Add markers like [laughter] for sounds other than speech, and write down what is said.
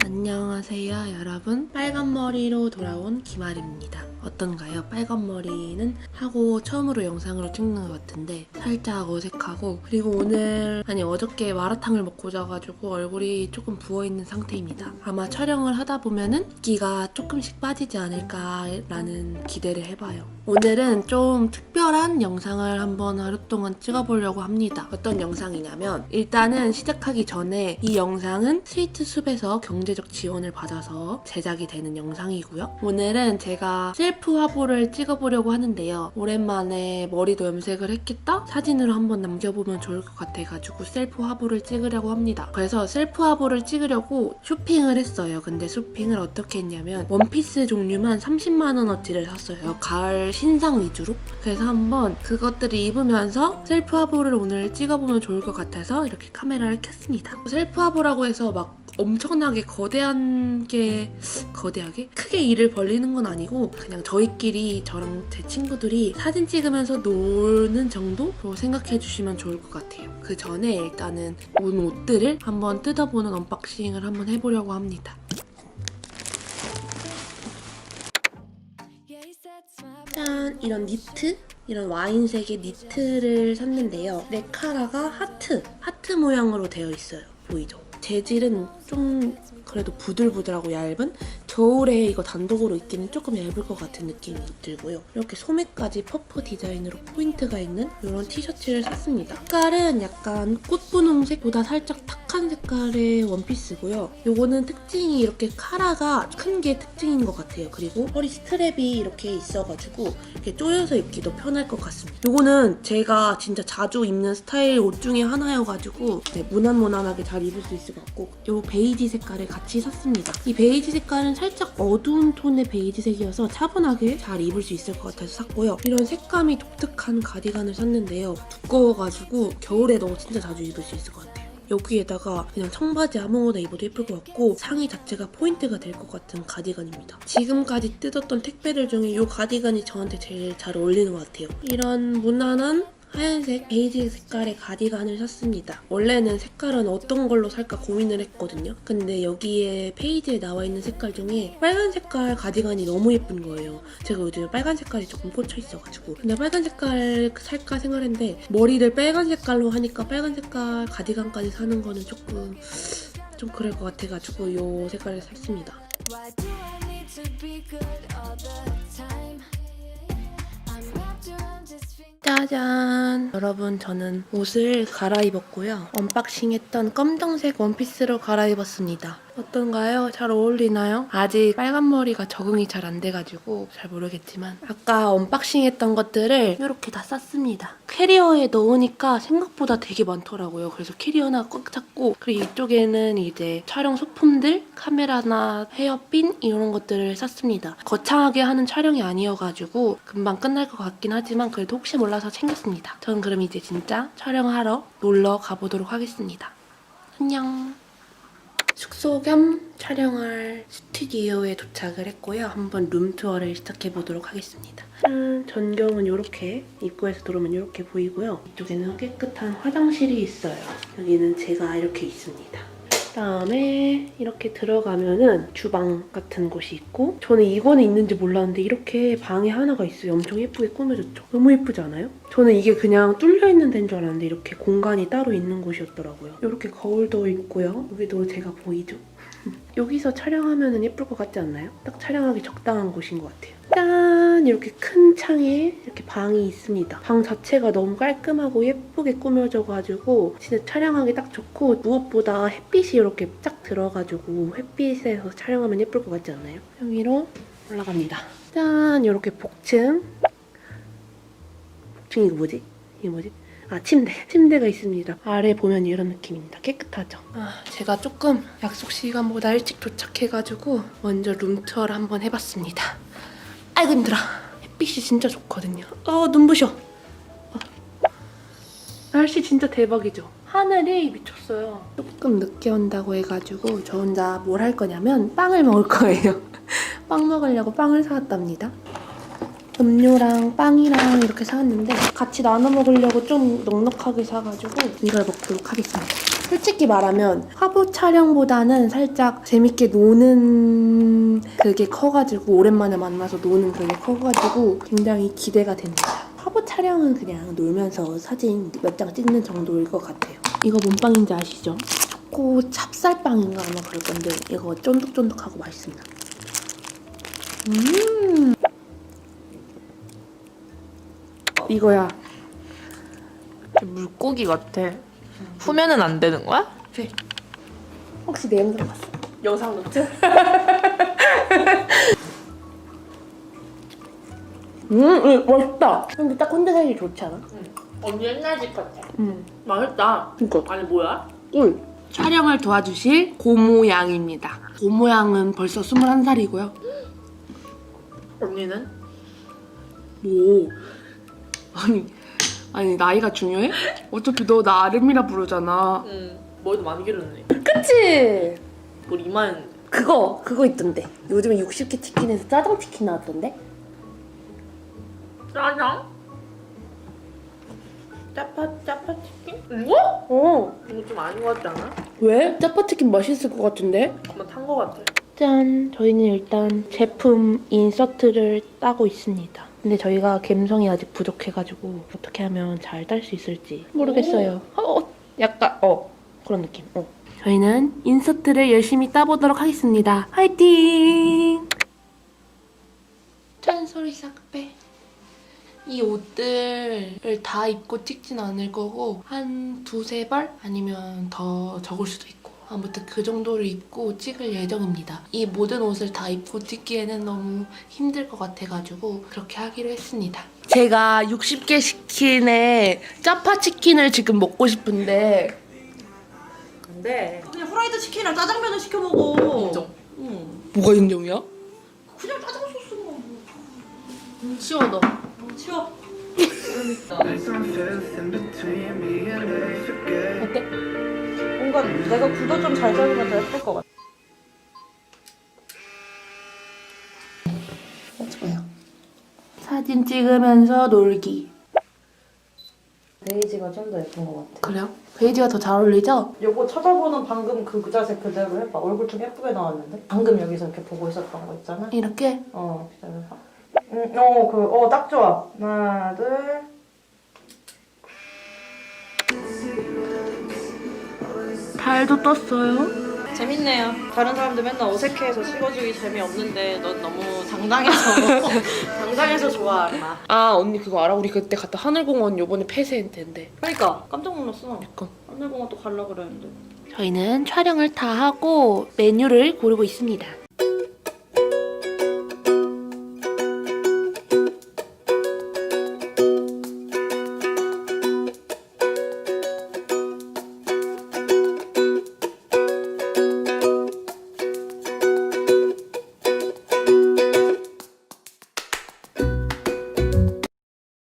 안녕하세요 여러분. 빨간 머리로 돌아온 김아리입니다. 어떤가요? 빨간 머리는 하고 처음으로 영상으로 찍는 것 같은데 살짝 어색하고 그리고 오늘 아니 어저께 마라탕을 먹고 자가지고 얼굴이 조금 부어있는 상태입니다. 아마 촬영을 하다 보면은 기가 조금씩 빠지지 않을까라는 기대를 해봐요. 오늘은 좀 특별한 영상을 한번 하루 동안 찍어보려고 합니다. 어떤 영상이냐면 일단은 시작하기 전에 이 영상은 스위트 숲에서 경 제적 지원을 받아서 제작이 되는 영상이고요. 오늘은 제가 셀프 화보를 찍어보려고 하는데요. 오랜만에 머리도 염색을 했겠다? 사진으로 한번 남겨보면 좋을 것 같아가지고 셀프 화보를 찍으려고 합니다. 그래서 셀프 화보를 찍으려고 쇼핑을 했어요. 근데 쇼핑을 어떻게 했냐면 원피스 종류만 30만원어치를 샀어요. 가을 신상 위주로. 그래서 한번 그것들을 입으면서 셀프 화보를 오늘 찍어보면 좋을 것 같아서 이렇게 카메라를 켰습니다. 셀프 화보라고 해서 막 엄청나게 거대한 게 거대하게 크게 일을 벌리는 건 아니고 그냥 저희끼리 저랑 제 친구들이 사진 찍으면서 노는 정도로 생각해 주시면 좋을 것 같아요. 그 전에 일단은 온 옷들을 한번 뜯어보는 언박싱을 한번 해보려고 합니다. 짠! 이런 니트? 이런 와인색의 니트를 샀는데요. 네카라가 하트, 하트 모양으로 되어 있어요. 보이죠? 재질은 좀 그래도 부들부들하고 얇은 겨울에 이거 단독으로 입기는 조금 얇을 것 같은 느낌이 들고요. 이렇게 소매까지 퍼프 디자인으로 포인트가 있는 이런 티셔츠를 샀습니다. 색깔은 약간 꽃분홍색보다 살짝 탁한 색깔의 원피스고요. 요거는 특징이 이렇게 카라가 큰 게 특징인 것 같아요. 그리고 허리 스트랩이 이렇게 있어가지고 이렇게 조여서 입기도 편할 것 같습니다. 요거는 제가 진짜 자주 입는 스타일 옷 중에 하나여가지고 네, 무난무난하게 잘 입을 수 있을 것 같고 요 베이지 색깔을 같이 샀습니다. 이 베이지 색깔은 살짝 어두운 톤의 베이지색이어서 차분하게 잘 입을 수 있을 것 같아서 샀고요. 이런 색감이 독특한 가디건을 샀는데요. 두꺼워가지고 겨울에도 진짜 자주 입을 수 있을 것 같아요. 여기에다가 그냥 청바지 아무거나 입어도 예쁠 것 같고 상의 자체가 포인트가 될 것 같은 가디건입니다. 지금까지 뜯었던 택배들 중에 이 가디건이 저한테 제일 잘 어울리는 것 같아요. 이런 무난한 하얀색 베이지 색깔의 가디건을 샀습니다. 원래는 색깔은 어떤 걸로 살까 고민을 했거든요. 근데 여기에 페이지에 나와 있는 색깔 중에 빨간 색깔 가디건이 너무 예쁜 거예요. 제가 요즘 빨간 색깔이 조금 꽂혀 있어가지고 근데 빨간 색깔 살까 생각했는데 머리를 빨간 색깔로 하니까 빨간 색깔 가디건까지 사는 거는 조금 좀 그럴 것 같아가지고 이 색깔을 샀습니다. 짜잔! 여러분, 저는 옷을 갈아입었고요. 언박싱했던 검정색 원피스로 갈아입었습니다. 어떤가요? 잘 어울리나요? 아직 빨간 머리가 적응이 잘 안 돼가지고 잘 모르겠지만 아까 언박싱 했던 것들을 이렇게 다 쌌습니다. 캐리어에 넣으니까 생각보다 되게 많더라고요. 그래서 캐리어 하나 꽉 잡고 그리고 이쪽에는 이제 촬영 소품들, 카메라나 헤어핀 이런 것들을 쌌습니다. 거창하게 하는 촬영이 아니어가지고 금방 끝날 것 같긴 하지만 그래도 혹시 몰라서 챙겼습니다. 전 그럼 이제 진짜 촬영하러 놀러 가보도록 하겠습니다. 안녕. 숙소 겸 촬영할 스튜디오에 도착을 했고요. 한번 룸투어를 시작해보도록 하겠습니다. 짠! 전경은 이렇게 입구에서 들어오면 이렇게 보이고요. 이쪽에는 깨끗한 화장실이 있어요. 여기는 제가 이렇게 있습니다. 그다음에 이렇게 들어가면은 주방 같은 곳이 있고 저는 이거는 있는지 몰랐는데 이렇게 방에 하나가 있어요. 엄청 예쁘게 꾸며졌죠? 너무 예쁘지 않아요? 저는 이게 그냥 뚫려 있는 데인 줄 알았는데 이렇게 공간이 따로 있는 곳이었더라고요. 이렇게 거울도 있고요. 여기도 제가 보이죠? 여기서 촬영하면 예쁠 것 같지 않나요? 딱 촬영하기 적당한 곳인 것 같아요. 짠! 이렇게 큰 창에 이렇게 방이 있습니다. 방 자체가 너무 깔끔하고 예쁘게 꾸며져가지고 진짜 촬영하기 딱 좋고 무엇보다 햇빛이 이렇게 쫙 들어가지고 햇빛에서 촬영하면 예쁠 것 같지 않나요? 여기로 올라갑니다. 짠! 이렇게 복층. 복층 이거 뭐지? 이게 뭐지? 아 침대. 침대가 있습니다. 아래 보면 이런 느낌입니다. 깨끗하죠? 아 제가 조금 약속 시간보다 일찍 도착해가지고 먼저 룸투어를 한번 해봤습니다. 아이고 힘들어. 햇빛이 진짜 좋거든요. 어 눈부셔. 어. 날씨 진짜 대박이죠? 하늘이 미쳤어요. 조금 늦게 온다고 해가지고 저 혼자 뭘 할 거냐면 빵을 먹을 거예요. [laughs] 빵 먹으려고 빵을 사왔답니다 음료랑 빵이랑 이렇게 사왔는데 같이 나눠 먹으려고 좀 넉넉하게 사가지고 이걸 먹도록 하겠습니다. 솔직히 말하면 화보 촬영보다는 살짝 재밌게 노는 그게 커가지고 오랜만에 만나서 노는 그게 커가지고 굉장히 기대가 됩니다. 화보 촬영은 그냥 놀면서 사진 몇 장 찍는 정도일 것 같아요. 이거 뭔 빵인지 아시죠? 초코 찹쌀빵인가 아마 그럴 건데 이거 쫀득쫀득하고 맛있습니다. 음 이거야. 물고기 같아. 후면은 안 되는 거야? 혹시 내 영상 봤어? 영상 노트? [laughs] 음, 음 맛있다. 근데 딱 혼자 살기 좋지 않아? 언니 옛날 집 같아. 음. 맛있다. 이거 아니 뭐야? 꿀. 촬영을 도와주실 고모양입니다. 고모양은 벌써 21살이고요. 언니는? 오. 아니, 아니 나이가 중요해? 어차피 너 나 아름이라 부르잖아. 응. 머리도 많이 길었네. 그치? 우리 이만 그거 그거 있던데. 요즘에 60개 치킨에서 짜장 치킨 나왔던데? 짜장? 짜파 짜파 치킨? 이거? 어. 이거 좀 아닌 것 같지 않아? 왜? 짜파 치킨 맛있을 것 같은데? 한번 탄것 같아. 짠! 저희는 일단 제품 인서트를 따고 있습니다. 근데 저희가 감성이 아직 부족해가지고 어떻게 하면 잘 딸 수 있을지 모르겠어요. 어, 약간 어 그런 느낌. 어. 저희는 인서트를 열심히 따보도록 하겠습니다. 화이팅! 짠 소리 싹 빼. 이 옷들을 다 입고 찍진 않을 거고 한 두세 벌 아니면 더 적을 수도 있고 아무튼 그 정도를 입고 찍을 예정입니다. 이 모든 옷을 다 입고 찍기에는 너무 힘들 것 같아가지고 그렇게 하기로 했습니다. 제가 60개 치킨에 짜파 치킨을 지금 먹고 싶은데 근데 그냥 후라이드 치킨이랑 짜장면을 시켜 먹어. 인정. 응. 뭐가 인정이야? 그냥 짜장 소스가 뭐. 치워 너. 치워. 어때? 뭔가 내가 구도 좀 잘 잡으면 더 예쁠 것 같아. 좋아요. 사진 찍으면서 놀기. 베이지가 좀 더 예쁜 것 같아. 그래요? 베이지가 더 잘 어울리죠? 요거 쳐다보는 방금 그 자세 그대로 해봐. 얼굴 좀 예쁘게 나왔는데? 방금 여기서 이렇게 보고 있었던 거 있잖아. 이렇게 어, 기다려봐. 응, 어, 그, 어, 딱 좋아. 하나, 둘. 달도 떴어요. 재밌네요. 다른 사람들 맨날 어색해해서 찍어주기 재미없는데 넌 너무 당당해서 [laughs] 당당해서 좋아, 마. 아 언니 그거 알아? 우리 그때 갔다 하늘공원 요번에 폐쇄했는데. 그러니까 깜짝 놀랐어. 그니까. 하늘공원 또 갈라 그랬는데. 저희는 촬영을 다 하고 메뉴를 고르고 있습니다.